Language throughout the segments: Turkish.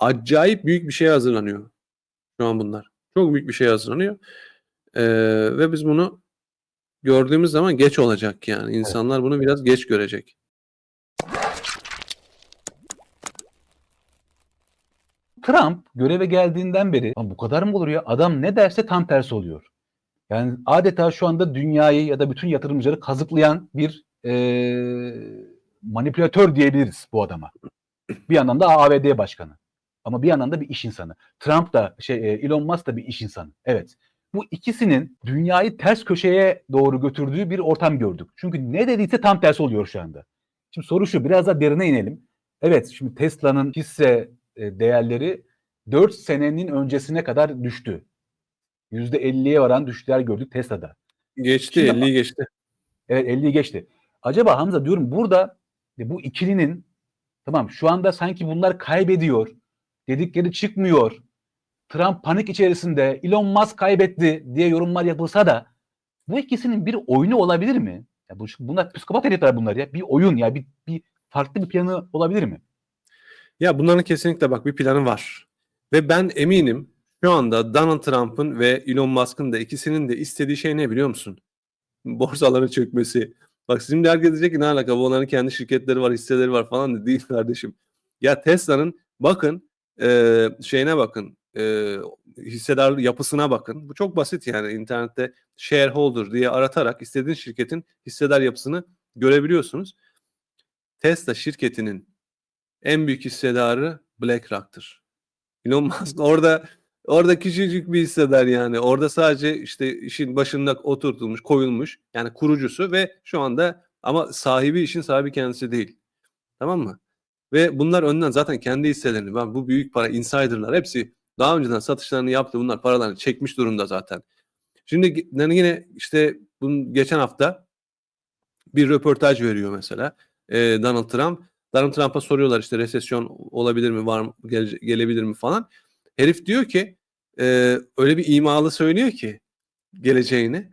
acayip büyük bir şeye hazırlanıyor şu an bunlar. Çok büyük bir şeye hazırlanıyor. Ee, ve biz bunu gördüğümüz zaman geç olacak yani. İnsanlar bunu biraz geç görecek. Trump göreve geldiğinden beri "Ama bu kadar mı olur ya? Adam ne derse tam tersi oluyor. Yani adeta şu anda dünyayı ya da bütün yatırımcıları kazıklayan bir eee, manipülatör diyebiliriz bu adama. Bir yandan da ABD başkanı. Ama bir yandan da bir iş insanı. Trump da şey e, Elon Musk da bir iş insanı. Evet. Bu ikisinin dünyayı ters köşeye doğru götürdüğü bir ortam gördük. Çünkü ne dediyse tam tersi oluyor şu anda. Şimdi soru şu biraz daha derine inelim. Evet şimdi Tesla'nın hisse e, değerleri 4 senenin öncesine kadar düştü. %50'ye varan düşüşler gördük Tesla'da. Geçti, Şimdi- 50'yi geçti. Evet 50'yi geçti. Acaba Hamza diyorum burada e, bu ikilinin tamam şu anda sanki bunlar kaybediyor. Dedikleri çıkmıyor. Trump panik içerisinde Elon Musk kaybetti diye yorumlar yapılsa da bu ikisinin bir oyunu olabilir mi? Ya bu, bunlar psikopat herifler bunlar ya. Bir oyun ya bir, bir farklı bir planı olabilir mi? Ya bunların kesinlikle bak bir planı var. Ve ben eminim şu anda Donald Trump'ın ve Elon Musk'ın da ikisinin de istediği şey ne biliyor musun? Borsaların çökmesi. Bak şimdi herkes diyecek ki ne alaka bu onların kendi şirketleri var, hisseleri var falan değil kardeşim. Ya Tesla'nın bakın e, şeyine bakın e, hissedar yapısına bakın. Bu çok basit yani internette shareholder diye aratarak istediğin şirketin hissedar yapısını görebiliyorsunuz. Tesla şirketinin en büyük hissedarı BlackRock'tır. Elon Musk orada orada küçücük bir hissedar yani. Orada sadece işte işin başında oturtulmuş, koyulmuş. Yani kurucusu ve şu anda ama sahibi işin sahibi kendisi değil. Tamam mı? Ve bunlar önden zaten kendi hisselerini, ben bu büyük para insiderlar hepsi daha önceden satışlarını yaptı. Bunlar paralarını çekmiş durumda zaten. Şimdi yani yine işte bunun geçen hafta bir röportaj veriyor mesela e, Donald Trump. Donald Trump'a soruyorlar işte resesyon olabilir mi, var mı, gele- gelebilir mi falan. Herif diyor ki e, öyle bir imalı söylüyor ki geleceğini.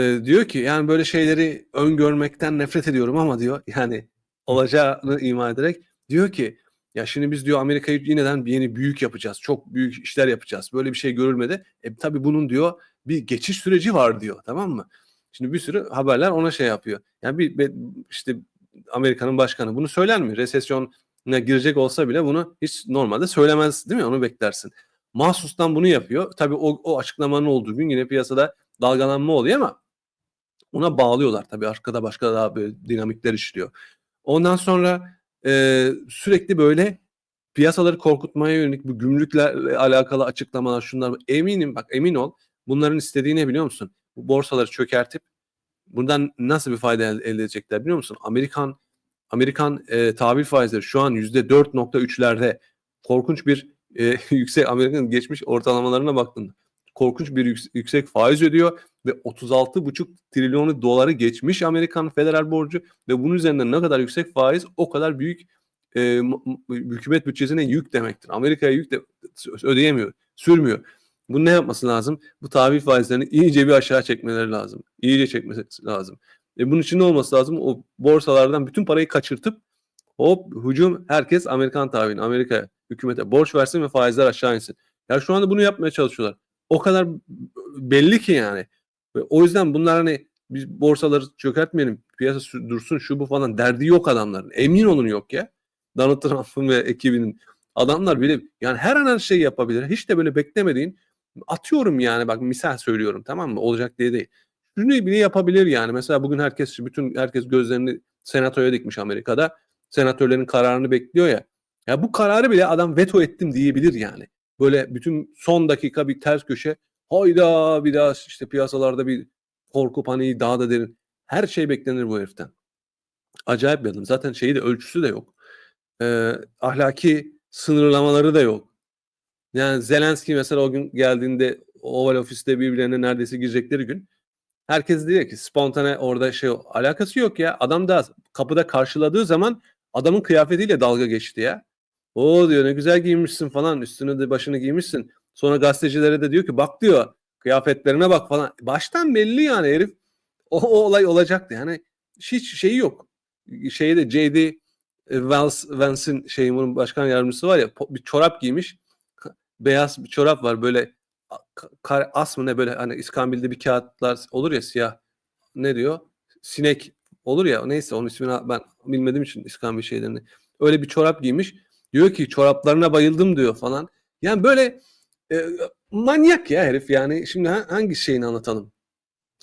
E, diyor ki yani böyle şeyleri öngörmekten nefret ediyorum ama diyor yani olacağını ima ederek diyor ki ya şimdi biz diyor Amerika'yı yeniden bir yeni büyük yapacağız. Çok büyük işler yapacağız. Böyle bir şey görülmedi. E tabii bunun diyor bir geçiş süreci var diyor. Tamam mı? Şimdi bir sürü haberler ona şey yapıyor. Yani bir işte Amerika'nın başkanı bunu söyler mi? Resesyona girecek olsa bile bunu hiç normalde söylemez değil mi? Onu beklersin. Mahsustan bunu yapıyor. Tabii o, o açıklamanın olduğu gün yine piyasada dalgalanma oluyor ama ona bağlıyorlar. Tabii arkada başka daha böyle dinamikler işliyor. Ondan sonra e, sürekli böyle piyasaları korkutmaya yönelik bu gümrüklerle alakalı açıklamalar şunlar. Eminim bak emin ol bunların istediği ne biliyor musun? Bu borsaları çökertip buradan nasıl bir fayda elde edecekler biliyor musun? Amerikan Amerikan e, tahvil faizleri şu an %4.3'lerde korkunç bir e, yüksek Amerika'nın geçmiş ortalamalarına baktığında korkunç bir yüks- yüksek faiz ödüyor ve 36,5 trilyonu doları geçmiş Amerikan federal borcu ve bunun üzerinden ne kadar yüksek faiz o kadar büyük e, hükümet bütçesine yük demektir. Amerika'ya yük de ödeyemiyor, sürmüyor. Bu ne yapması lazım? Bu tahvil faizlerini iyice bir aşağı çekmeleri lazım. İyice çekmesi lazım. E bunun için ne olması lazım? O borsalardan bütün parayı kaçırtıp hop hücum herkes Amerikan tahvili, Amerika'ya, hükümete borç versin ve faizler aşağı insin. Ya şu anda bunu yapmaya çalışıyorlar. O kadar belli ki yani. O yüzden bunlar hani biz borsaları çökertmeyelim, piyasa dursun şu bu falan derdi yok adamların. Emin olun yok ya. Donald Trump'ın ve ekibinin adamlar bile yani her an her şeyi yapabilir. Hiç de böyle beklemediğin atıyorum yani bak misal söylüyorum tamam mı? Olacak diye değil. Şunu bile yapabilir yani. Mesela bugün herkes bütün herkes gözlerini senatoya dikmiş Amerika'da. Senatörlerin kararını bekliyor ya. Ya bu kararı bile adam veto ettim diyebilir yani. Böyle bütün son dakika bir ters köşe hayda bir daha işte piyasalarda bir korku paniği daha da derin. Her şey beklenir bu heriften. Acayip bir adam. Zaten şeyi de ölçüsü de yok. Ee, ahlaki sınırlamaları da yok. Yani Zelenski mesela o gün geldiğinde Oval Ofis'te birbirlerine neredeyse girecekleri gün herkes diyor ki spontane orada şey alakası yok ya. Adam da kapıda karşıladığı zaman adamın kıyafetiyle dalga geçti ya. O diyor ne güzel giymişsin falan üstüne de başını giymişsin. Sonra gazetecilere de diyor ki bak diyor kıyafetlerine bak falan. Baştan belli yani herif o, o olay olacaktı. Yani hiç şeyi yok. Şeyde JD Vance, Vance'in şeyin bunun başkan yardımcısı var ya bir çorap giymiş. Beyaz bir çorap var böyle kar, as mı ne böyle hani İskambil'de bir kağıtlar olur ya siyah. Ne diyor? Sinek olur ya neyse onun ismini ben bilmediğim için İskambil şeylerini. Öyle bir çorap giymiş. Diyor ki çoraplarına bayıldım diyor falan. Yani böyle e, manyak ya herif yani. Şimdi ha- hangi şeyini anlatalım?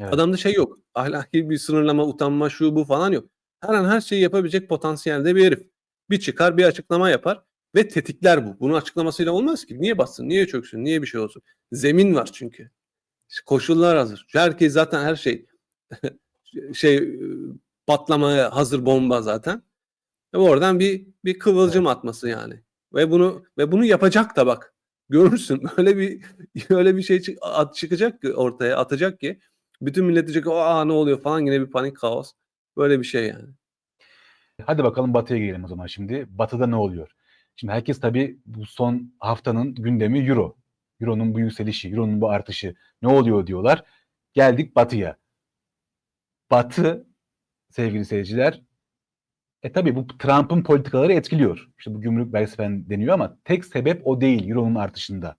Evet. Adamda şey yok. Ahlaki bir sınırlama, utanma, şu bu falan yok. Her an her şeyi yapabilecek potansiyelde bir herif. Bir çıkar, bir açıklama yapar ve tetikler bu. Bunun açıklamasıyla olmaz ki. Niye bassın, niye çöksün, niye bir şey olsun? Zemin var çünkü. Koşullar hazır. Herkes zaten her şey şey e, patlamaya hazır bomba zaten. Ve oradan bir bir kıvılcım atması yani. Ve bunu ve bunu yapacak da bak. Görürsün öyle bir öyle bir şey çık- at- çıkacak ki ortaya atacak ki bütün millet diyecek aa ne oluyor falan yine bir panik kaos. Böyle bir şey yani. Hadi bakalım Batı'ya gelelim o zaman şimdi. Batı'da ne oluyor? Şimdi herkes tabii bu son haftanın gündemi Euro. Euro'nun bu yükselişi, Euro'nun bu artışı ne oluyor diyorlar. Geldik Batı'ya. Batı sevgili seyirciler e tabii bu Trump'ın politikaları etkiliyor. İşte bu gümrük vergisi falan deniyor ama tek sebep o değil Euro'nun artışında.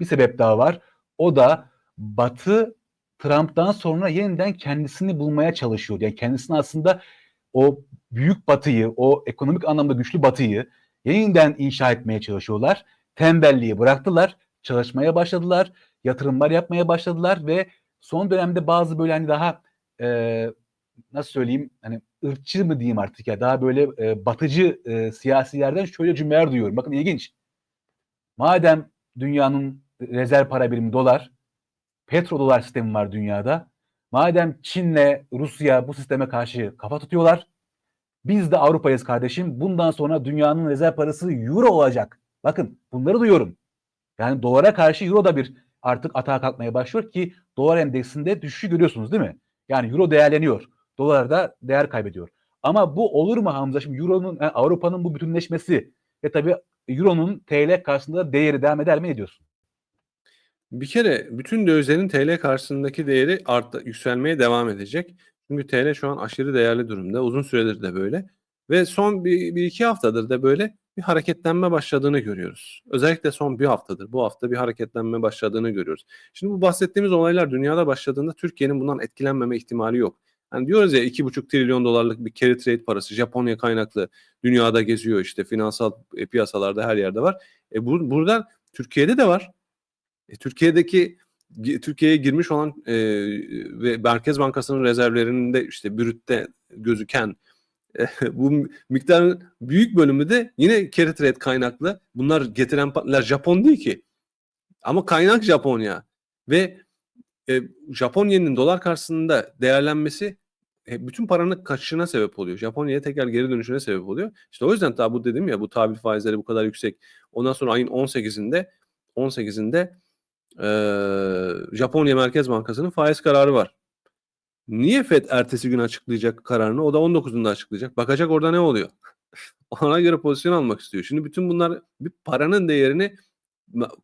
Bir sebep daha var. O da Batı Trump'tan sonra yeniden kendisini bulmaya çalışıyor. Yani kendisini aslında o büyük batıyı, o ekonomik anlamda güçlü batıyı yeniden inşa etmeye çalışıyorlar. Tembelliği bıraktılar, çalışmaya başladılar, yatırımlar yapmaya başladılar ve son dönemde bazı böyle hani daha e, nasıl söyleyeyim hani ırkçı mı diyeyim artık ya daha böyle e, batıcı e, siyasilerden şöyle cümleler duyuyorum. Bakın ilginç. Madem dünyanın rezerv para birimi dolar, petrodolar sistemi var dünyada. Madem Çin'le Rusya bu sisteme karşı kafa tutuyorlar. Biz de Avrupa'yız kardeşim. Bundan sonra dünyanın rezerv parası euro olacak. Bakın bunları duyuyorum. Yani dolara karşı euro da bir artık atağa kalkmaya başlıyor ki dolar endeksinde düşüşü görüyorsunuz değil mi? Yani euro değerleniyor. Dolar da değer kaybediyor. Ama bu olur mu Hamza? Şimdi euronun yani Avrupa'nın bu bütünleşmesi ve tabii euronun TL karşısında değeri devam eder mi ne diyorsun? Bir kere bütün dövizlerin TL karşısındaki değeri art, yükselmeye devam edecek. Çünkü TL şu an aşırı değerli durumda. Uzun süredir de böyle. Ve son bir, bir iki haftadır da böyle bir hareketlenme başladığını görüyoruz. Özellikle son bir haftadır. Bu hafta bir hareketlenme başladığını görüyoruz. Şimdi bu bahsettiğimiz olaylar dünyada başladığında Türkiye'nin bundan etkilenmeme ihtimali yok. Hani diyoruz ya 2,5 trilyon dolarlık bir carry trade parası Japonya kaynaklı dünyada geziyor işte finansal e, piyasalarda her yerde var. E bu, buradan Türkiye'de de var. E, Türkiye'deki Türkiye'ye girmiş olan e, ve Merkez Bankası'nın rezervlerinde işte bürütte gözüken e, bu miktarın büyük bölümü de yine carry trade kaynaklı. Bunlar getiren Japon değil ki. Ama kaynak Japonya. Ve e, Japon dolar karşısında değerlenmesi e, bütün paranın kaçışına sebep oluyor. Japonya'ya tekrar geri dönüşüne sebep oluyor. İşte o yüzden tabi bu dedim ya bu tahvil faizleri bu kadar yüksek. Ondan sonra ayın 18'inde 18'inde e, Japonya Merkez Bankası'nın faiz kararı var. Niye FED ertesi gün açıklayacak kararını? O da 19'unda açıklayacak. Bakacak orada ne oluyor? Ona göre pozisyon almak istiyor. Şimdi bütün bunlar bir paranın değerini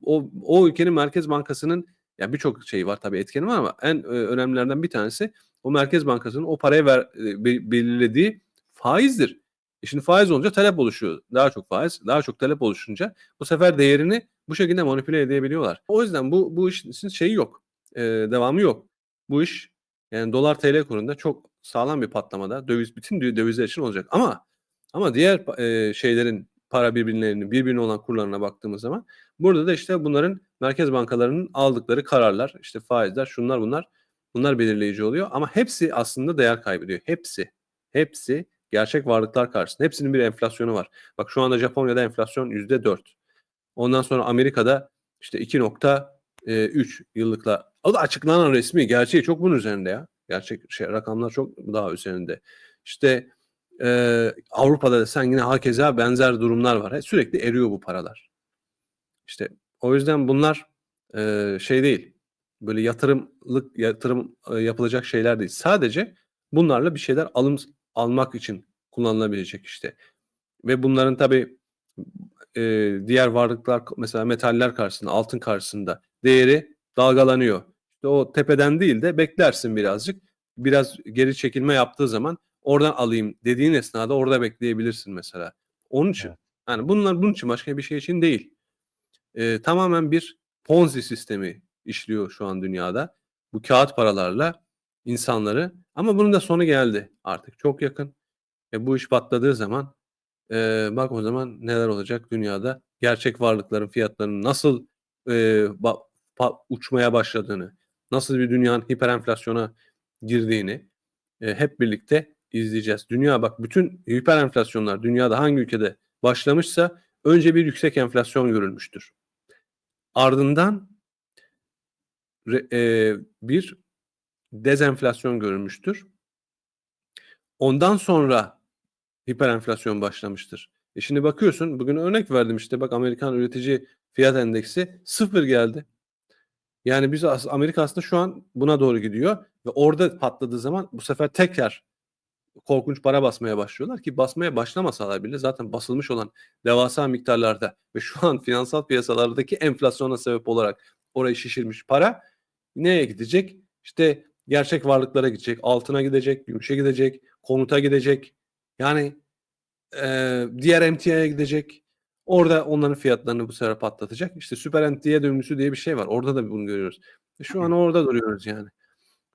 o, o ülkenin Merkez Bankası'nın ya birçok şey var tabii etkeni var ama en e, önemlilerden bir tanesi o Merkez Bankası'nın o paraya ver, e, be- belirlediği faizdir. E şimdi faiz olunca talep oluşuyor. Daha çok faiz, daha çok talep oluşunca bu sefer değerini bu şekilde manipüle edebiliyorlar. O yüzden bu bu işin şeyi yok. E, devamı yok. Bu iş yani dolar TL kurunda çok sağlam bir patlamada döviz bütün dö- dövizler için olacak. Ama ama diğer e, şeylerin para birbirlerinin birbirine olan kurlarına baktığımız zaman burada da işte bunların merkez bankalarının aldıkları kararlar, işte faizler, şunlar bunlar bunlar belirleyici oluyor ama hepsi aslında değer kaybediyor. Hepsi. Hepsi gerçek varlıklar karşısında. Hepsinin bir enflasyonu var. Bak şu anda Japonya'da enflasyon %4. Ondan sonra Amerika'da işte 2.3 yıllıkla. O da açıklanan resmi. Gerçeği çok bunun üzerinde ya. Gerçek şey rakamlar çok daha üzerinde. İşte e, Avrupa'da da sen yine hakeza benzer durumlar var. Sürekli eriyor bu paralar. İşte o yüzden bunlar e, şey değil. Böyle yatırımlık yatırım e, yapılacak şeyler değil. Sadece bunlarla bir şeyler alım almak için kullanılabilecek işte. Ve bunların tabii e, diğer varlıklar mesela metaller karşısında, altın karşısında değeri dalgalanıyor. İşte o tepeden değil de beklersin birazcık. Biraz geri çekilme yaptığı zaman oradan alayım dediğin esnada orada bekleyebilirsin mesela. Onun için. Evet. Yani bunlar bunun için başka bir şey için değil. Ee, tamamen bir Ponzi sistemi işliyor şu an dünyada. Bu kağıt paralarla insanları ama bunun da sonu geldi artık çok yakın. E, bu iş patladığı zaman e, bak o zaman neler olacak dünyada gerçek varlıkların fiyatlarının nasıl e, ba- pa- uçmaya başladığını, nasıl bir dünyanın hiperenflasyona girdiğini e, hep birlikte izleyeceğiz. Dünya bak bütün hiperenflasyonlar dünyada hangi ülkede başlamışsa önce bir yüksek enflasyon görülmüştür. Ardından e, bir dezenflasyon görülmüştür. Ondan sonra hiperenflasyon başlamıştır. E şimdi bakıyorsun bugün örnek verdim işte bak Amerikan üretici fiyat endeksi sıfır geldi. Yani biz Amerika aslında şu an buna doğru gidiyor ve orada patladığı zaman bu sefer tekrar korkunç para basmaya başlıyorlar ki basmaya başlamasalar bile zaten basılmış olan devasa miktarlarda ve şu an finansal piyasalardaki enflasyona sebep olarak orayı şişirmiş para neye gidecek? İşte gerçek varlıklara gidecek, altına gidecek, gümüşe gidecek, konuta gidecek. Yani eee, diğer emtiaya gidecek. Orada onların fiyatlarını bu sefer patlatacak. İşte süper emtia döngüsü diye bir şey var. Orada da bunu görüyoruz. E Şu an orada duruyoruz yani.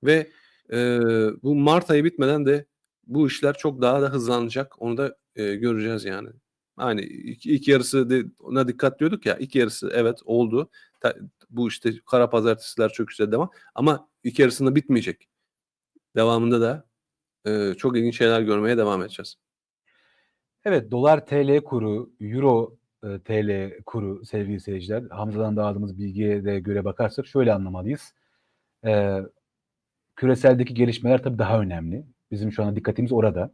Ve eee, bu Mart ayı bitmeden de bu işler çok daha da hızlanacak. Onu da eee, göreceğiz yani. Hani ilk, ilk yarısı de, ona dikkat ya. İlk yarısı evet oldu. Ta- bu işte kara pazartesiler güzel devam. Ama ilk yarısında bitmeyecek. Devamında da eee, çok ilginç şeyler görmeye devam edeceğiz. Evet dolar TL kuru, euro e, TL kuru sevgili seyirciler. Hamza'dan da aldığımız bilgiye de göre bakarsak şöyle anlamalıyız. Ee, küreseldeki gelişmeler tabii daha önemli. Bizim şu anda dikkatimiz orada.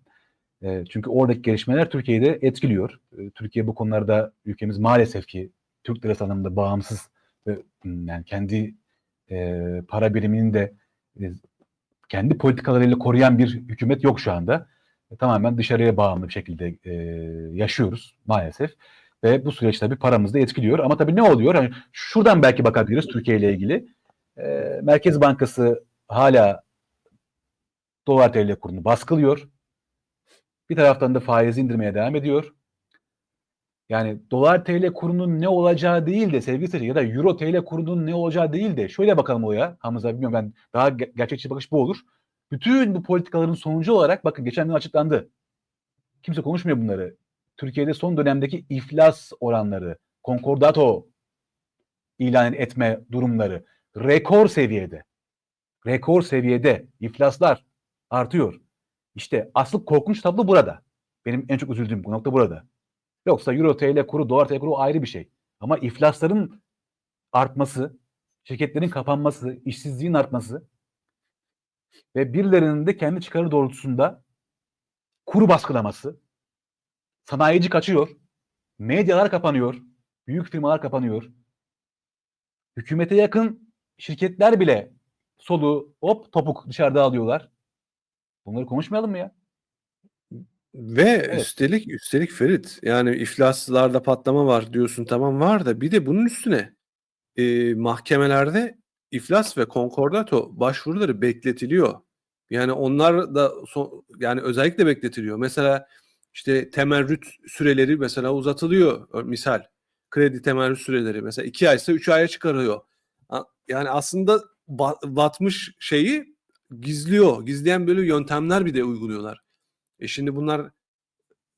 Ee, çünkü oradaki gelişmeler Türkiye'yi de etkiliyor. Ee, Türkiye bu konularda ülkemiz maalesef ki Türk lirası anlamında bağımsız ve m, yani kendi e, para biriminin de e, kendi politikalarıyla koruyan bir hükümet yok şu anda. E, tamamen dışarıya bağımlı bir şekilde e, yaşıyoruz maalesef. Ve bu süreç tabii paramızı da etkiliyor. Ama tabii ne oluyor? Hani şuradan belki bakabiliriz Türkiye ile ilgili. E, Merkez Bankası hala dolar TL kurunu baskılıyor. Bir taraftan da faizi indirmeye devam ediyor. Yani dolar TL kurunun ne olacağı değil de sevgili seyirciler ya da euro TL kurunun ne olacağı değil de şöyle bakalım olaya. Hamza bilmiyorum ben daha ge- gerçekçi bakış bu olur. Bütün bu politikaların sonucu olarak bakın geçen gün açıklandı. Kimse konuşmuyor bunları. Türkiye'de son dönemdeki iflas oranları, konkordato ilan etme durumları rekor seviyede. Rekor seviyede iflaslar artıyor. İşte asıl korkunç tablo burada. Benim en çok üzüldüğüm bu nokta burada. Yoksa Euro TL kuru, Dolar TL kuru ayrı bir şey. Ama iflasların artması, şirketlerin kapanması, işsizliğin artması ve birilerinin de kendi çıkarı doğrultusunda kuru baskılaması, sanayici kaçıyor, medyalar kapanıyor, büyük firmalar kapanıyor, hükümete yakın şirketler bile solu hop topuk dışarıda alıyorlar. Bunları konuşmayalım mı ya? Ve üstelik üstelik Ferit yani iflaslarda patlama var diyorsun tamam var da bir de bunun üstüne e, mahkemelerde iflas ve konkordato başvuruları bekletiliyor. Yani onlar da son, yani özellikle bekletiliyor. Mesela işte temerrüt süreleri mesela uzatılıyor misal. Kredi temerrüt süreleri mesela iki aysa üç aya çıkarıyor. Yani aslında ba- batmış şeyi gizliyor. Gizleyen böyle yöntemler bir de uyguluyorlar. E şimdi bunlar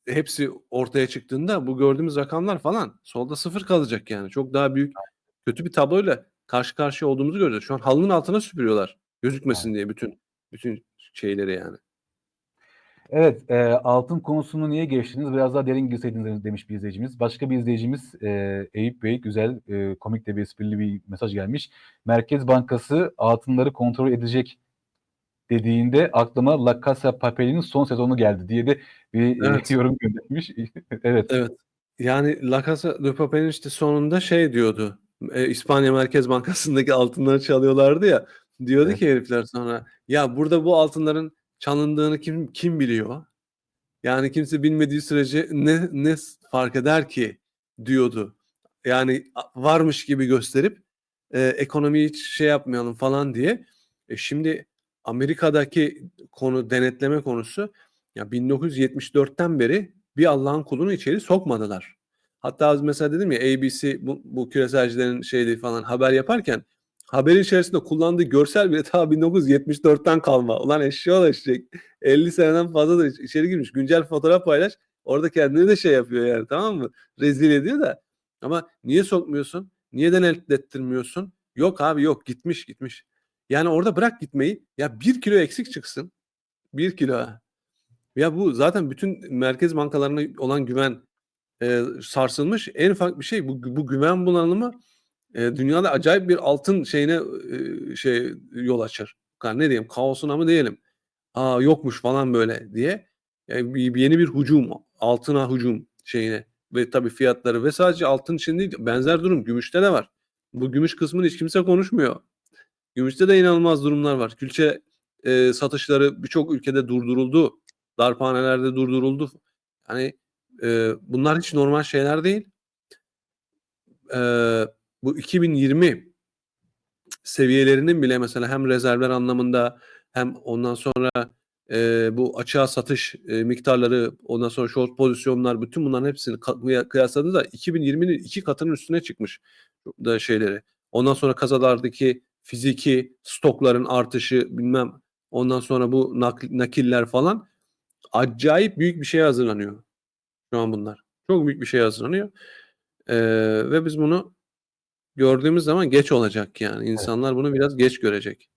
hepsi ortaya çıktığında bu gördüğümüz rakamlar falan solda sıfır kalacak yani. Çok daha büyük kötü bir tabloyla karşı karşıya olduğumuzu göreceğiz. Şu an halının altına süpürüyorlar. Gözükmesin diye bütün bütün şeyleri yani. Evet, e, altın konusunu niye geçtiniz? Biraz daha derin girseydiniz demiş bir izleyicimiz. Başka bir izleyicimiz e, Eyüp Bey güzel, e, komik de bir esprili bir mesaj gelmiş. Merkez Bankası altınları kontrol edecek dediğinde aklıma La Casa Papel'in son sezonu geldi diye de bir e, Evet. yorum göndermiş. evet. Evet. Yani La Casa de Papel'in işte sonunda şey diyordu. e, İspanya Merkez Bankası'ndaki altınları çalıyorlardı ya. Diyordu Evet. ki herifler sonra ya burada bu altınların çalındığını kim kim biliyor? Yani kimse bilmediği sürece ne ne fark eder ki diyordu. Yani varmış gibi gösterip e, ekonomiyi hiç şey yapmayalım falan diye. E, şimdi Amerika'daki konu denetleme konusu ya 1974'ten beri bir Allah'ın kulunu içeri sokmadılar. Hatta az mesela dedim ya ABC bu, bu küreselcilerin şeydi falan haber yaparken haberin içerisinde kullandığı görsel bile ta 1974'ten kalma. Ulan eşeğe eşek. 50 seneden fazla da iç- içeri girmiş. Güncel fotoğraf paylaş. Orada kendini de şey yapıyor yani tamam mı? Rezil ediyor da. Ama niye sokmuyorsun? Niye denetlettirmiyorsun? Yok abi yok gitmiş gitmiş. Yani orada bırak gitmeyi. Ya bir kilo eksik çıksın. Bir kilo. Ya bu zaten bütün merkez bankalarına olan güven e, sarsılmış. En ufak bir şey bu, bu güven bunalımı e, dünyada acayip bir altın şeyine e, şey yol açar. Yani ne diyeyim kaosuna mı diyelim. Aa yokmuş falan böyle diye. Yani bir- bir yeni bir hücum, altına hücum şeyine ve tabii fiyatları ve sadece altın için değil benzer durum gümüşte de var. Bu gümüş kısmını hiç kimse konuşmuyor. Gümüşte de inanılmaz durumlar var. Külçe e, satışları birçok ülkede durduruldu. Darphanelerde durduruldu. Hani e, bunlar hiç normal şeyler değil. E, bu 2020 seviyelerinin bile mesela hem rezervler anlamında hem ondan sonra e, bu açığa satış e, miktarları ondan sonra short pozisyonlar bütün bunların hepsini ka- kıya- kıyasladığı da 2020'nin iki katının üstüne çıkmış da şeyleri. Ondan sonra kazalardaki fiziki stokların artışı bilmem ondan sonra bu nak- nakiller falan acayip büyük bir şey hazırlanıyor şu an bunlar. Çok büyük bir şey hazırlanıyor. Ee, ve biz bunu gördüğümüz zaman geç olacak yani. İnsanlar bunu biraz geç görecek.